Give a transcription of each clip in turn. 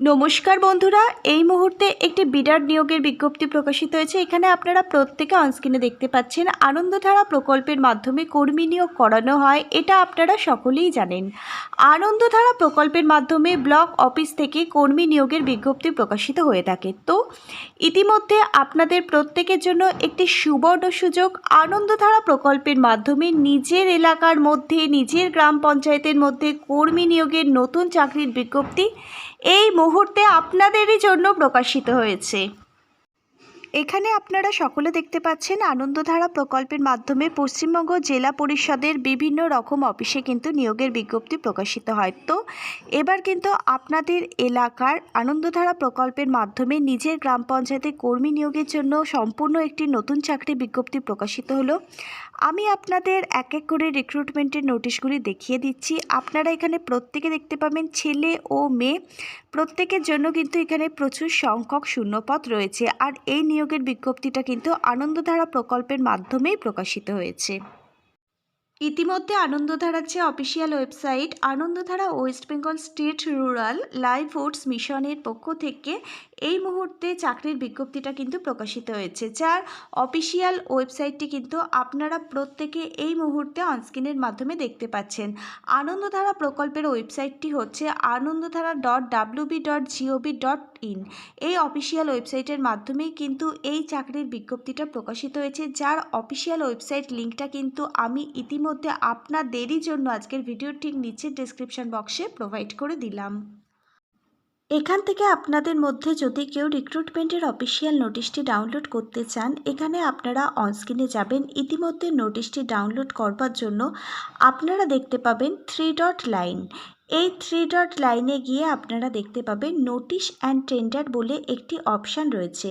নমস্কার বন্ধুরা, এই মুহূর্তে একটি বিরাট নিয়োগের বিজ্ঞপ্তি প্রকাশিত হয়েছে। এখানে আপনারা প্রত্যেকে অনস্ক্রিনে দেখতে পাচ্ছেন, আনন্দধারা প্রকল্পের মাধ্যমে কর্মী নিয়োগ করানো হয়, এটা আপনারা সকলেই জানেন। আনন্দধারা প্রকল্পের মাধ্যমে ব্লক অফিস থেকে কর্মী নিয়োগের বিজ্ঞপ্তি প্রকাশিত হয়ে থাকে। তো, ইতিমধ্যে আপনাদের প্রত্যেকের জন্য একটি সুবর্ণ সুযোগ, আনন্দধারা প্রকল্পের মাধ্যমে নিজের এলাকার মধ্যে, নিজের গ্রাম পঞ্চায়েতের মধ্যে কর্মী নিয়োগের নতুন চাকরির বিজ্ঞপ্তি। এই মুহূর্তে আপনাদেরই জন্য প্রকাশিত হয়েছে। এখানে আপনারা সকলে দেখতে পাচ্ছেন আনন্দধারা প্রকল্পের মাধ্যমে পশ্চিমবঙ্গ জেলা পরিষদের বিভিন্ন রকম অফিসে কিন্তু নিয়োগের বিজ্ঞপ্তি প্রকাশিত হয়। তো এবার কিন্তু আপনাদের এলাকার আনন্দধারা প্রকল্পের মাধ্যমে নিজের গ্রাম পঞ্চায়েতে কর্মী নিয়োগের জন্য সম্পূর্ণ একটি নতুন চাকরি বিজ্ঞপ্তি প্রকাশিত হলো। আমি আপনাদের এক এক করে রিক্রুটমেন্টের নোটিশগুলি দেখিয়ে দিচ্ছি। আপনারা এখানে প্রত্যেকে দেখতে পাবেন ছেলে ও মেয়ে। প্রত্যেকের জন্য কিন্তু এখানে প্রচুর সংখ্যক শূন্যপদ রয়েছে। আর এই নিয়োগের বিজ্ঞপ্তিটা কিন্তু আনন্দধারা প্রকল্পের মাধ্যমেই প্রকাশিত হয়েছে। ইতিমধ্যে আনন্দধারার যে official website Anandadhara West Bengal State Rural Livelihoods মিশনের পক্ষ থেকে এই মুহূর্তে চাকরির বিজ্ঞপ্তিটা কিন্তু প্রকাশিত হয়েছে, যার অফিসিয়াল ওয়েবসাইটটি কিন্তু আপনারা প্রত্যেকে এই মুহূর্তে অনস্ক্রিনের মাধ্যমে দেখতে পাচ্ছেন। আনন্দধারা প্রকল্পের ওয়েবসাইটটি হচ্ছে Anandadhara dot WB dot GOB dot in. এই অফিসিয়াল ওয়েবসাইটের মাধ্যমেই কিন্তু এই চাকরির বিজ্ঞপ্তিটা প্রকাশিত হয়েছে, যার অফিসিয়াল ওয়েবসাইট লিঙ্কটা কিন্তু আমি ইতিমধ্যে আপনাদেরই জন্য আজকের ভিডিওর ঠিক নিচের ডেসক্রিপশন বক্সে প্রোভাইড করে দিলাম। এখান থেকে আপনাদের মধ্যে যদি কেউ রিক্রুটমেন্টের অফিসিয়াল নোটিশটি ডাউনলোড করতে চান, এখানে আপনারা অনস্ক্রিনে যাবেন। ইতিমধ্যে নোটিশটি ডাউনলোড করবার জন্য আপনারা দেখতে পাবেন থ্রি ডট লাইন এই থ্রি ডট লাইনে গিয়ে আপনারা দেখতে পাবেন নোটিশ অ্যান্ড টেন্ডার বলে একটি অপশান রয়েছে।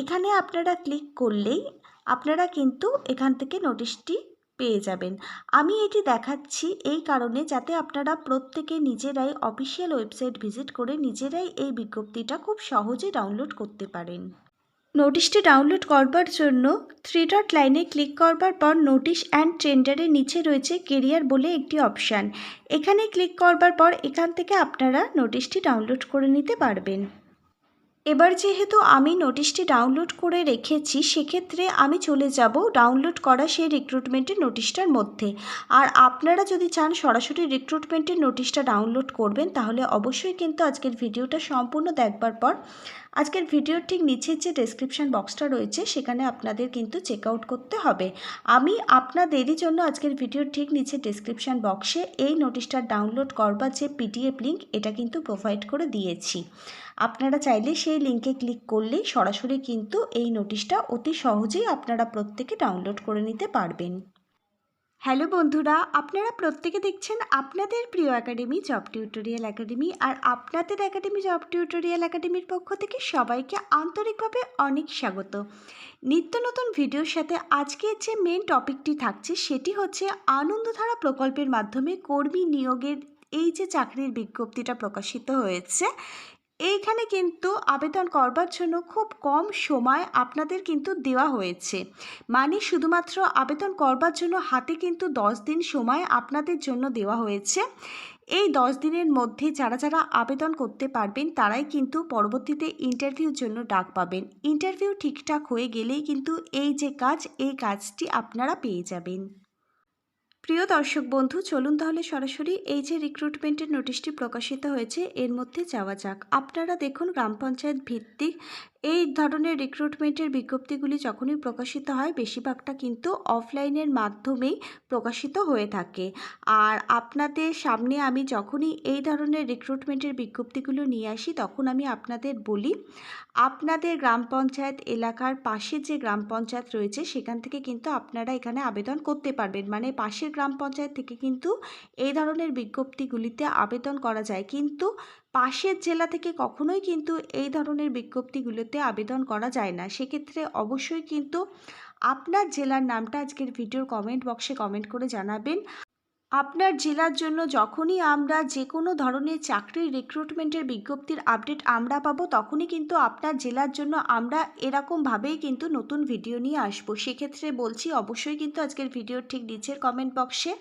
এখানে আপনারা ক্লিক করলেই আপনারা কিন্তু এখান থেকে নোটিশটি পেয়ে যাবেন। আমি এটি দেখাচ্ছি এই কারণে যাতে আপনারা প্রত্যেকে নিজেরাই অফিসিয়াল ওয়েবসাইট ভিজিট করে নিজেরাই এই বিজ্ঞপ্তিটা খুব সহজে ডাউনলোড করতে পারেন। নোটিশটি ডাউনলোড করবার জন্য থ্রি ডট লাইনে ক্লিক করবার পর নোটিশ অ্যান্ড টেন্ডারের নিচে রয়েছে কেরিয়ার বলে একটি অপশান এখানে ক্লিক করবার পর এখান থেকে আপনারা নোটিশটি ডাউনলোড করে নিতে পারবেন। এবার যেহেতু আমি নোটিশটি ডাউনলোড করে রেখেছি, সেক্ষেত্রে আমি চলে যাব ডাউনলোড করা সেই রিক্রুটমেন্টের নোটিশটার মধ্যে। আর আপনারা যদি চান সরাসরি রিক্রুটমেন্টের নোটিশটা ডাউনলোড করবেন, তাহলে অবশ্যই কিন্তু আজকের ভিডিওটা সম্পূর্ণ দেখবার পর। আজকের ভিডিওর ঠিক নিচের যে ডেসক্রিপশন বক্সটা রয়েছে, সেখানে আপনাদের কিন্তু চেক আউট করতে হবে। আমি আপনাদেরই জন্য আজকের ভিডিওর ঠিক নিচে ডেসক্রিপশন বক্সে এই নোটিশটা ডাউনলোড করবার যে পিডিএফ লিঙ্ক এটা কিন্তু প্রোভাইড করে দিয়েছি। আপনারা চাইলে সেই লিঙ্কে ক্লিক করলেই সরাসরি কিন্তু এই নোটিশটা অতি সহজেই আপনারা প্রত্যেকে ডাউনলোড করে নিতে পারবেন। হ্যালো বন্ধুরা, আপনারা প্রত্যেকে দেখছেন আপনাদের প্রিয় একাডেমি জব টিউটোরিয়াল একাডেমি আর আপনাদের একাডেমি জব টিউটোরিয়াল একাডেমির পক্ষ থেকে সবাইকে আন্তরিকভাবে অনেক স্বাগত। নিত্য নতুন ভিডিওর সাথে আজকে যে মেন টপিকটি থাকছে সেটি হচ্ছে আনন্দধারা প্রকল্পের মাধ্যমে কর্মী নিয়োগের এই যে চাকরির বিজ্ঞপ্তিটা প্রকাশিত হয়েছে এইখানে কিন্তু আবেদন করবার জন্য খুব কম সময় আপনাদের কিন্তু দেওয়া হয়েছে। মানে শুধুমাত্র আবেদন করবার জন্য হাতে কিন্তু দশ দিন সময় আপনাদের জন্য দেওয়া হয়েছে। এই দশ দিনের মধ্যে যারা যারা আবেদন করতে পারবেন, তারাই কিন্তু পরবর্তীতে ইন্টারভিউর জন্য ডাক পাবেন। ইন্টারভিউ ঠিকঠাক হয়ে গেলেই কিন্তু এই যে কাজ, এই কাজটি আপনারা পেয়ে যাবেন। প্রিয় দর্শক বন্ধু, চলুন তাহলে সরাসরি এই যে রিক্রুটমেন্টের নোটিশটি প্রকাশিত হয়েছে, এর মধ্যে যাওয়া যাক। আপনারা দেখুন, গ্রাম পঞ্চায়েত ভিত্তিক এই ধরনের রিক্রুটমেন্টের বিজ্ঞপ্তিগুলি যখনই প্রকাশিত হয়, বেশিরভাগটা কিন্তু অফলাইনের মাধ্যমেই প্রকাশিত হয়ে থাকে। আর আপনাদের সামনে আমি যখনই এই ধরনের রিক্রুটমেন্টের বিজ্ঞপ্তিগুলো নিয়ে আসি, তখন আমি আপনাদের বলি, আপনাদের গ্রাম পঞ্চায়েত এলাকার পাশে যে গ্রাম পঞ্চায়েত রয়েছে, সেখান থেকে কিন্তু আপনারা এখানে আবেদন করতে পারবেন। মানে পাশের গ্রাম পঞ্চায়েত থেকে কিন্তু এই ধরনের বিজ্ঞপ্তিগুলিতে আবেদন করা যায়। কিন্তু পাশের জেলা থেকে কখনোই কিন্তু এই ধরনের বিজ্ঞপ্তিগুলোতে আবেদন করা যায় না। সেক্ষেত্রে অবশ্যই কিন্তু আপনার জেলার নামটা আজকের ভিডিওর কমেন্ট বক্সে কমেন্ট করে জানাবেন। আপনার জেলার জন্য যখনই আমরা যে কোনো ধরনের চাকরির রিক্রুটমেন্টের বিজ্ঞপ্তির আপডেট আমরা পাবো, তখনই কিন্তু আপনার জেলার জন্য আমরা এরকমভাবেই কিন্তু নতুন ভিডিও নিয়ে আসব। সেক্ষেত্রে বলছি, অবশ্যই কিন্তু আজকের ভিডিওর ঠিক নিচের কমেন্ট বক্সে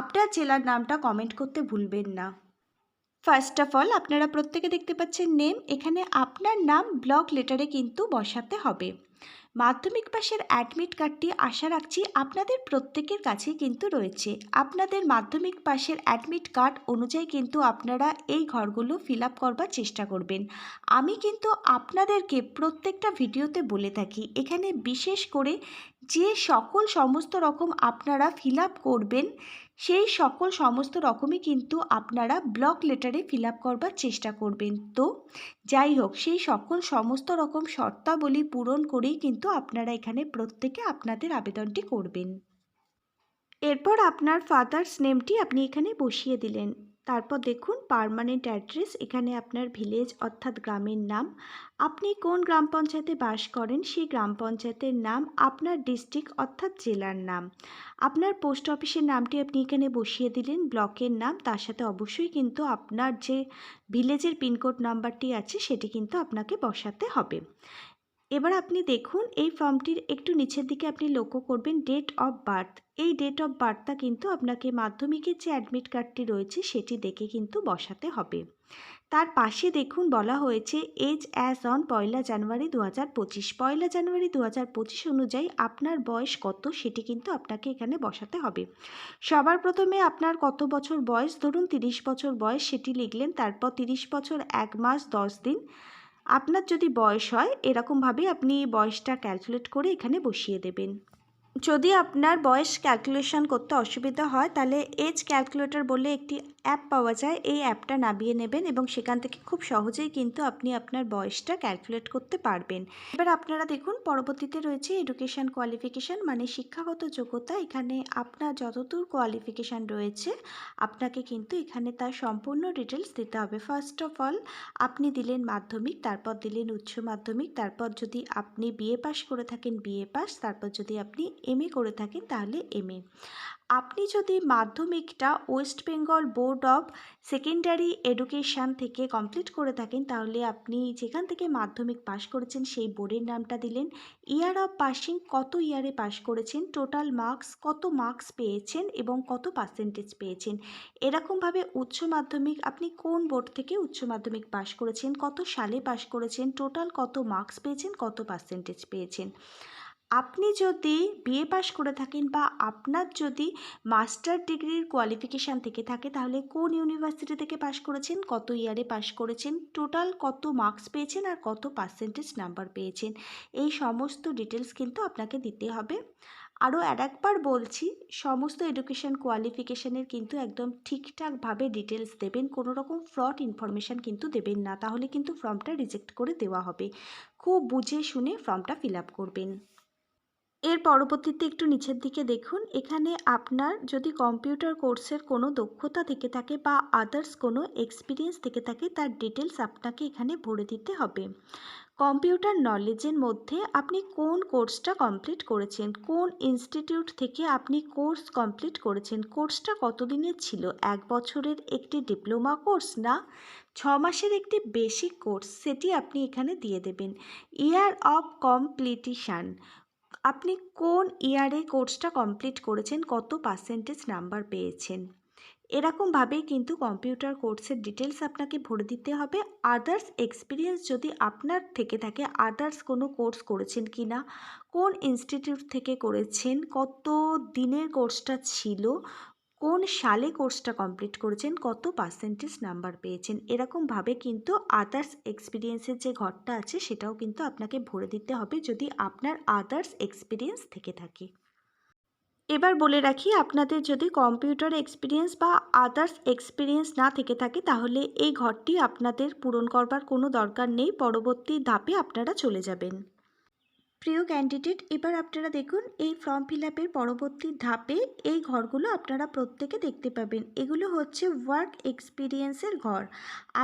আপনার জেলার নামটা কমেন্ট করতে ভুলবেন না। ফার্স্ট অফ অল আপনারা প্রত্যেকে দেখতে পাচ্ছেন নেম এখানে আপনার নাম ব্লক লেটারে কিন্তু বসাতে হবে। মাধ্যমিক পাশের অ্যাডমিট কার্ডটি আশা রাখছি আপনাদের প্রত্যেকের কাছেই কিন্তু রয়েছে। আপনাদের মাধ্যমিক পাশের অ্যাডমিট কার্ড অনুযায়ী কিন্তু আপনারা এই ঘরগুলো ফিল আপ করবার চেষ্টা করবেন। আমি কিন্তু আপনাদেরকে প্রত্যেকটা ভিডিওতে বলে থাকি, এখানে বিশেষ করে যে সকল সমস্ত রকম আপনারা ফিল আপ করবেন সেই সকল সমস্ত রকমই কিন্তু আপনারা ব্লক লেটারে ফিল আপ করবার চেষ্টা করবেন। তো যাই হোক, সেই সকল সমস্ত রকম শর্তাবলী পূরণ করেই কিন্তু আপনারা এখানে প্রত্যেকে আপনাদের আবেদনটি করবেন। এরপর আপনার ফাদার্স নেমটি আপনি এখানে বসিয়ে দিলেন। তারপর দেখুন পার্মানেন্ট অ্যাড্রেস এখানে আপনার ভিলেজ অর্থাৎ গ্রামের নাম। আপনি কোন গ্রাম পঞ্চায়েতে বাস করেন, সেই গ্রাম পঞ্চায়েতের নাম আপনার ডিস্ট্রিক্ট অর্থাৎ জেলার নাম। আপনার পোস্ট অফিসের নামটি আপনি এখানে বসিয়ে দিলেন, ব্লকের নাম, তার সাথে অবশ্যই কিন্তু আপনার যে ভিলেজের পিনকোড নাম্বারটি আছে, সেটি কিন্তু আপনাকে বসাতে হবে। এবার আপনি দেখুন, এই ফর্মটির একটু নিচের দিকে আপনি লক্ষ্য করবেন ডেট অফ বার্থ এই ডেট অফ বার্থটা কিন্তু আপনাকে মাধ্যমিকের যে অ্যাডমিট কার্ডটি রয়েছে, সেটি দেখে কিন্তু বসাতে হবে। তার পাশে দেখুন, বলা হয়েছে এজ অ্যাজ অন পয়লা জানুয়ারি দু হাজার পঁচিশ। পয়লা জানুয়ারি দু হাজার পঁচিশ অনুযায়ী আপনার বয়স কত, সেটি কিন্তু আপনাকে এখানে বসাতে হবে। সবার প্রথমে আপনার কত বছর বয়স? ধরুন, তিরিশ বছর বয়স, সেটি লিখলেন। তারপর তিরিশ বছর, এক মাস, দশ দিন। আপনার যদি বয়স হয় এরকমভাবে আপনি বয়সটা ক্যালকুলেট করে এখানে বসিয়ে দেবেন। যদি আপনার বয়স ক্যালকুলেশন করতে অসুবিধা হয়, তাহলে এজ ক্যালকুলেটর বলে একটি অ্যাপ পাওয়া যায়, এই অ্যাপটা নামিয়ে নেবেন এবং সেখান থেকে খুব সহজেই কিন্তু আপনি আপনার বয়সটা ক্যালকুলেট করতে পারবেন। এবার আপনারা দেখুন, পরবর্তীতে রয়েছে এডুকেশান কোয়ালিফিকেশান মানে শিক্ষাগত যোগ্যতা। এখানে আপনার যতদূর কোয়ালিফিকেশান রয়েছে, আপনাকে কিন্তু এখানে তার সম্পূর্ণ ডিটেলস দিতে হবে। ফার্স্ট অফ অল আপনি দিলেন মাধ্যমিক, তারপর দিলেন উচ্চ মাধ্যমিক, তারপর যদি আপনি বিএ পাস করে থাকেন বিএ পাস তারপর যদি আপনি এমএ করে থাকেন, তাহলে এমএ আপনি যদি মাধ্যমিকটা West Bengal board of secondary education থেকে কমপ্লিট করে থাকেন, তাহলে আপনি যেখান থেকে মাধ্যমিক পাশ করেছেন, সেই বোর্ডের নামটা দিলেন। ইয়ার অফ পাসিং কত ইয়ারে পাশ করেছেন, টোটাল মার্কস কত মার্কস পেয়েছেন এবং কত পার্সেন্টেজ পেয়েছেন? এরকমভাবে উচ্চ মাধ্যমিক আপনি কোন বোর্ড থেকে উচ্চ মাধ্যমিক পাশ করেছেন, কত সালে পাশ করেছেন, টোটাল কত মার্কস পেয়েছেন, কত পার্সেন্টেজ পেয়েছেন? আপনি যদি বিএ পাশ করে থাকেন বা আপনার যদি মাস্টার ডিগ্রির কোয়ালিফিকেশান থেকে থাকে, তাহলে কোন ইউনিভার্সিটি থেকে পাশ করেছেন, কত ইয়ারে পাশ করেছেন টোটাল কত মার্কস পেয়েছেন আর কত পার্সেন্টেজ নাম্বার পেয়েছেন? এই সমস্ত ডিটেলস কিন্তু আপনাকে দিতে হবে। আরও আর একবার বলছি, সমস্ত এডুকেশন কোয়ালিফিকেশানের কিন্তু একদম ঠিকঠাকভাবে ডিটেলস দেবেন, কোনো রকম ফ্রড ইনফরমেশান কিন্তু দেবেন না, তাহলে কিন্তু ফর্মটা রিজেক্ট করে দেওয়া হবে। খুব বুঝে শুনে ফর্মটা ফিল আপ করবেন। এর পরবর্তীতে একটু নিচের দিকে দেখুন। এখানে আপনার যদি কম্পিউটার কোর্সের কোনো দক্ষতা থেকে থাকে বা আদার্স কোনো এক্সপিরিয়েন্স থেকে থাকে, তার ডিটেলস আপনাকে এখানে ভরে দিতে হবে। কম্পিউটার নলেজের মধ্যে আপনি কোন কোর্সটা কমপ্লিট করেছেন, কোন ইনস্টিটিউট থেকে আপনি কোর্স কমপ্লিট করেছেন, কোর্সটা কতদিনের ছিল? এক বছরের একটি ডিপ্লোমা কোর্স না, ছ মাসের একটি বেসিক কোর্স সেটি আপনি এখানে দিয়ে দেবেন। ইয়ার অফ কমপ্লিটিশান আপনি কোন ইয়ারে কোর্সটা কমপ্লিট করেছেন? কত পার্সেন্টেজ নাম্বার পেয়েছেন? এরকমভাবেই কিন্তু কম্পিউটার কোর্সের ডিটেলস আপনাকে ভরে দিতে হবে। আদার্স এক্সপিরিয়েন্স যদি আপনার থেকে থাকে আদার্স কোনো কোর্স করেছেন কি না? কোন ইনস্টিটিউট থেকে করেছেন? কত দিনের কোর্সটা ছিল? কোন সালে কোর্সটা কমপ্লিট করেছেন, কত পার্সেন্টেজ নাম্বার পেয়েছেন এরকমভাবে কিন্তু আদার্স এক্সপিরিয়েন্সের যে ঘরটা আছে, সেটাও কিন্তু আপনাকে ভরে দিতে হবে যদি আপনার আদার্স এক্সপিরিয়েন্স থেকে থাকে। এবার বলে রাখি, আপনাদের যদি কম্পিউটার এক্সপিরিয়েন্স বা আদার্স এক্সপিরিয়েন্স না থেকে থাকে, তাহলে এই ঘরটি আপনাদের পূরণ করবার কোনো দরকার নেই, পরবর্তী ধাপে আপনারা চলে যাবেন। প্রিয় ক্যান্ডিডেট এবার আপনারা দেখুন, এই ফর্ম ফিল আপের পরবর্তী ধাপে এই ঘরগুলো আপনারা প্রত্যেকে দেখতে পাবেন। এগুলো হচ্ছে ওয়ার্ক এক্সপিরিয়েন্সের ঘর।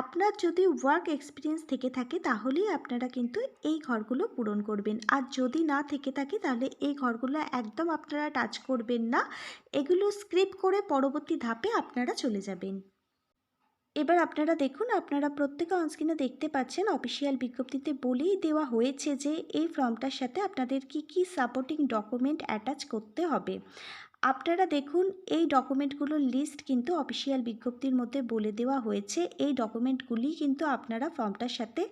আপনার যদি ওয়ার্ক এক্সপিরিয়েন্স থেকে থাকে, তাহলেই আপনারা কিন্তু এই ঘরগুলো পূরণ করবেন। আর যদি না থেকে থাকে, তাহলে এই ঘরগুলো একদম আপনারা টাচ করবেন না। এগুলো স্ক্রিপ্ট করে পরবর্তী ধাপে আপনারা চলে যাবেন। এবার আপনারা দেখুন, আপনারা প্রত্যেকে অনস্ক্রিনে দেখতে পাচ্ছেন অফিসিয়াল বিজ্ঞপ্তিতে বলেই দেওয়া হয়েছে যে এই ফর্মটার সাথে আপনাদের কি কি সাপোর্টিং ডকুমেন্ট অ্যাটাচ করতে হবে। আপনারা দেখুন, এই ডকুমেন্টগুলোর লিস্ট কিন্তু অফিসিয়াল বিজ্ঞপ্তির মধ্যে বলে দেওয়া হয়েছে। এই ডকুমেন্টগুলি কিন্তু আপনারা ফর্মটার সাথে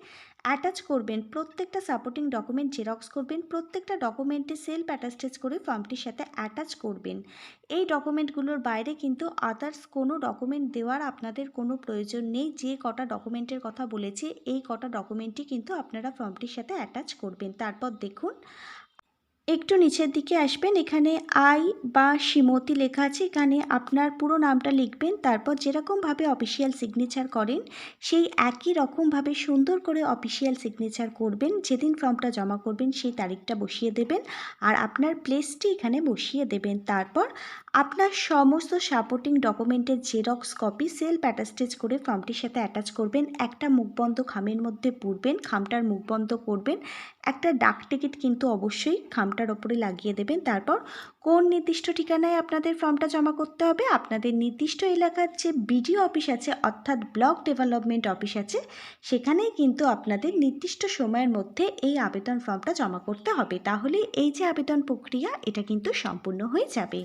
অ্যাটাচ করবেন। প্রত্যেকটা সাপোর্টিং ডকুমেন্ট জেরক্স করবেন। প্রত্যেকটা ডকুমেন্টে সেলফ অ্যাটাস্টেজ করে ফর্মটির সাথে অ্যাটাচ করবেন। এই ডকুমেন্টগুলোর বাইরে কিন্তু আদার্স কোনো ডকুমেন্ট দেওয়ার আপনাদের কোনো প্রয়োজন নেই। যে কটা ডকুমেন্টের কথা বলেছি, এই কটা ডকুমেন্টই কিন্তু আপনারা ফর্মটির সাথে অ্যাটাচ করবেন। তারপর দেখুন একটু নিচের দিকে আসবেন, এখানে আই বা শ্রীমতী লেখা আছে, এখানে আপনার পুরো নামটা লিখবেন, তারপর যেরকমভাবে অফিসিয়াল সিগনেচার করেন, সেই একই রকমভাবে সুন্দর করে অফিসিয়াল সিগনেচার করবেন, যেদিন ফর্মটা জমা করবেন সেই তারিখটা বসিয়ে দেবেন, আর আপনার প্লেসটি এখানে বসিয়ে দেবেন, তারপর আপনার সমস্ত সাপোর্টিং ডকুমেন্টের জেরক্স কপি সেলফ অ্যাটাস্টেজ করে ফর্মটির সাথে অ্যাটাচ করবেন, একটা মুখবন্ধ খামের মধ্যে পুরবেন খামটার মুখবন্ধ করবেন, একটা ডাক টিকিট কিন্তু অবশ্যই খামটার ওপরে লাগিয়ে দেবেন। তারপর কোন নির্দিষ্ট ঠিকানায় আপনাদের ফর্মটা জমা করতে হবে, আপনাদের নির্দিষ্ট এলাকার যে বিডিও অফিস আছে, অর্থাৎ ব্লক ডেভেলপমেন্ট অফিস আছে, সেখানেই কিন্তু আপনাদের নির্দিষ্ট সময়ের মধ্যে এই আবেদন ফর্মটা জমা করতে হবে। তাহলে এই যে আবেদন প্রক্রিয়া, এটা কিন্তু সম্পূর্ণ হয়ে যাবে।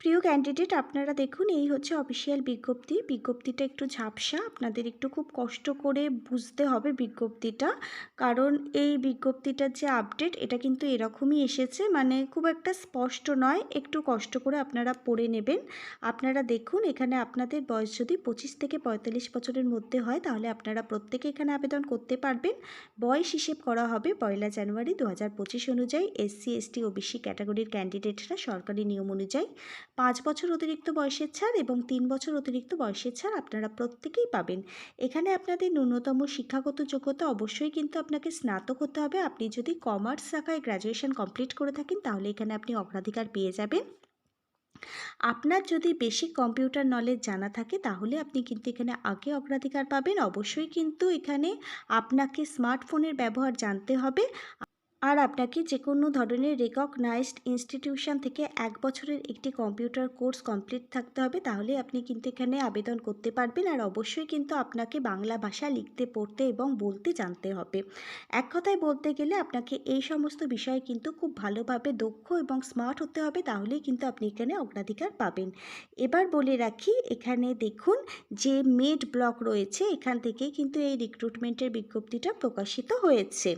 প্রিয় ক্যান্ডিডেট আপনারা দেখুন, এই হচ্ছে অফিসিয়াল বিজ্ঞপ্তি। বিজ্ঞপ্তিটা একটু ঝাপসা, আপনাদের একটু খুব কষ্ট করে বুঝতে হবে বিজ্ঞপ্তিটা। কারণ এই বিজ্ঞপ্তিটার যে আপডেট এটা কিন্তু এরকমই এসেছে মানে খুব একটা স্পষ্ট নয়, একটু কষ্ট করে আপনারা পড়ে নেবেন। আপনারা দেখুন, এখানে আপনাদের বয়স যদি পঁচিশ থেকে পঁয়তাল্লিশ বছরের মধ্যে হয়, তাহলে আপনারা প্রত্যেকে এখানে আবেদন করতে পারবেন। বয়স হিসেব করা হবে পয়লা জানুয়ারি দু হাজার পঁচিশ অনুযায়ী। এসসি এসটি ওবিসি ক্যাটাগরির ক্যান্ডিডেটরা সরকারি নিয়ম অনুযায়ী পাঁচ বছর অতিরিক্ত বয়সের ছাড় এবং তিন বছর অতিরিক্ত বয়সের ছাড় আপনারা প্রত্যেকেই পাবেন। এখানে আপনাদের ন্যূনতম শিক্ষাগত যোগ্যতা অবশ্যই কিন্তু আপনাকে স্নাতক হতে হবে। আপনি যদি কমার্স শাখায় গ্র্যাজুয়েশন কমপ্লিট করে থাকেন, তাহলে এখানে আপনি অগ্রাধিকার পেয়ে যাবেন। আপনার যদি বেসিক কম্পিউটার নলেজ জানা থাকে, তাহলে আপনি কিন্তু এখানে আগে অগ্রাধিকার পাবেন। অবশ্যই কিন্তু এখানে আপনাকে স্মার্টফোনের ব্যবহার জানতে হবে। আর আপনাকে যে কোনো ধরনের রেকগনাইজড ইনস্টিটিউশন থেকে এক বছরের একটি কম্পিউটার কোর্স কমপ্লিট থাকতে হবে, তাহলে আপনি কিন্তু এখানে আবেদন করতে পারবেন আর অবশ্যই কিন্তু আপনাকে বাংলা ভাষা লিখতে, পড়তে এবং বলতে জানতে হবে। এক কথায় বলতে গেলে আপনাকে এই সমস্ত বিষয়ে কিন্তু খুব ভালোভাবে দক্ষ এবং স্মার্ট হতে হবে, তাহলেই কিন্তু আপনি এখানে অগ্রাধিকার পাবেন। এবার বলে রাখি, এখানে দেখুন যে মেড ব্লক রয়েছে, এখান থেকে কিন্তু এই রিক্রুটমেন্টের বিজ্ঞপ্তিটা প্রকাশিত হয়েছে।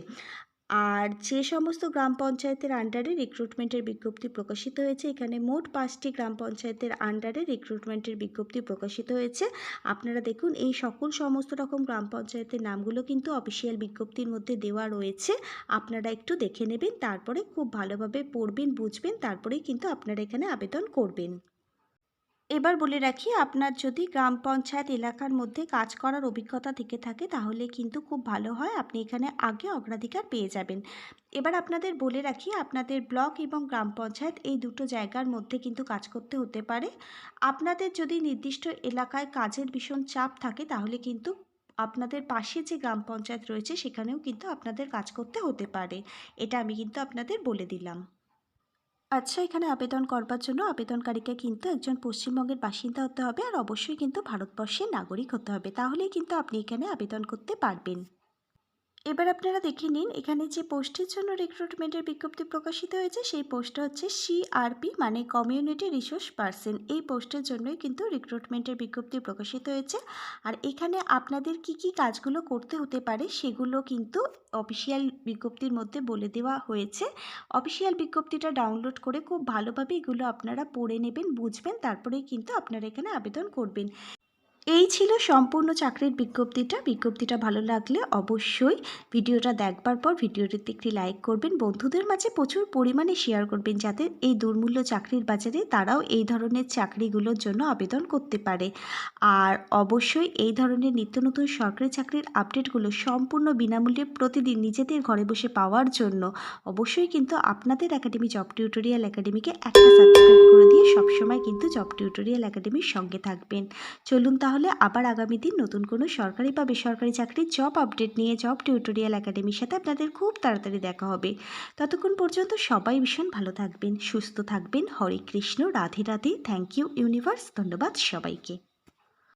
আর যে সমস্ত গ্রাম পঞ্চায়েতের আন্ডারে রিক্রুটমেন্টের বিজ্ঞপ্তি প্রকাশিত হয়েছে, এখানে মোট পাঁচটি গ্রাম পঞ্চায়েতের আন্ডারে রিক্রুটমেন্টের বিজ্ঞপ্তি প্রকাশিত হয়েছে। আপনারা দেখুন, এই সকল সমস্ত রকম গ্রাম পঞ্চায়েতের নামগুলো কিন্তু অফিসিয়াল বিজ্ঞপ্তির মধ্যে দেওয়া রয়েছে। আপনারা একটু দেখে নেবেন, তারপরে খুব ভালোভাবে পড়বেন, বুঝবেন, তারপরেই কিন্তু আপনারা এখানে আবেদন করবেন। এবার বলে রাখি, আপনার যদি গ্রাম পঞ্চায়েত এলাকার মধ্যে কাজ করার অভিজ্ঞতা থেকে থাকে, তাহলে কিন্তু খুব ভালো হয়। আপনি এখানে আগে অগ্রাধিকার পেয়ে যাবেন। এবার আপনাদের বলে রাখি, আপনাদের ব্লক এবং গ্রাম পঞ্চায়েত এই দুটো জায়গার মধ্যে কিন্তু কাজ করতে হতে পারে। আপনাদের যদি নির্দিষ্ট এলাকায় কাজের ভীষণ চাপ থাকে, তাহলে কিন্তু আপনাদের পাশে যে গ্রাম পঞ্চায়েত রয়েছে, সেখানেও কিন্তু আপনাদের কাজ করতে হতে পারে। এটা আমি কিন্তু আপনাদের বলে দিলাম। আচ্ছা এখানে আবেদন করবার জন্য আবেদনকারীকে কিন্তু একজন পশ্চিমবঙ্গের বাসিন্দা হতে হবে আর অবশ্যই কিন্তু ভারতবর্ষের নাগরিক হতে হবে। তাহলেই কিন্তু আপনি এখানে আবেদন করতে পারবেন। এবার আপনারা দেখে নিন, এখানে যে পোস্টের জন্য রিক্রুটমেন্টের বিজ্ঞপ্তি প্রকাশিত হয়েছে, সেই পোস্টটা হচ্ছে সিআরপি মানে কমিউনিটি রিসোর্স পার্সন এই পোস্টের জন্যই কিন্তু রিক্রুটমেন্টের বিজ্ঞপ্তি প্রকাশিত হয়েছে। আর এখানে আপনাদের কি কি কাজগুলো করতে হতে পারে, সেগুলো কিন্তু অফিসিয়াল বিজ্ঞপ্তির মধ্যে বলে দেওয়া হয়েছে। অফিসিয়াল বিজ্ঞপ্তিটা ডাউনলোড করে খুব ভালোভাবে এগুলো আপনারা পড়ে নেবেন, বুঝবেন, তারপরেই কিন্তু আপনারা এখানে আবেদন করবেন। এই ছিল সম্পূর্ণ চাকরির বিজ্ঞপ্তিটা। বিজ্ঞপ্তিটা ভালো লাগলে অবশ্যই ভিডিওটা দেখবার পর ভিডিওটিতে একটি লাইক করবেন। বন্ধুদের মাঝে প্রচুর পরিমাণে শেয়ার করবেন যাতে এই দুর্মূল্য চাকরির বাজারে তারাও এই ধরনের চাকরিগুলোর জন্য আবেদন করতে পারে। আর অবশ্যই এই ধরনের নিত্য নতুন সরকারি চাকরির আপডেটগুলো সম্পূর্ণ বিনামূল্যে প্রতিদিন নিজেদের ঘরে বসে পাওয়ার জন্য অবশ্যই কিন্তু আপনাদের একাডেমি জব টিউটোরিয়াল একাডেমিকে একটা সাবস্ক্রাইব করে দিয়ে সবসময় কিন্তু জব টিউটোরিয়াল একাডেমির সঙ্গে থাকবেন। চলুন তাহলে আবার আগামী দিন নতুন কোনো সরকারি বা বেসরকারি চাকরির জব আপডেট নিয়ে জব টিউটোরিয়াল একাডেমির সাথে আপনাদের খুব তাড়াতাড়ি দেখা হবে। ততক্ষণ পর্যন্ত সবাই ভীষণ ভালো থাকবেন, সুস্থ থাকবেন। Hare Krishna, Radhe Radhe. Thank you universe ধন্যবাদ সবাইকে।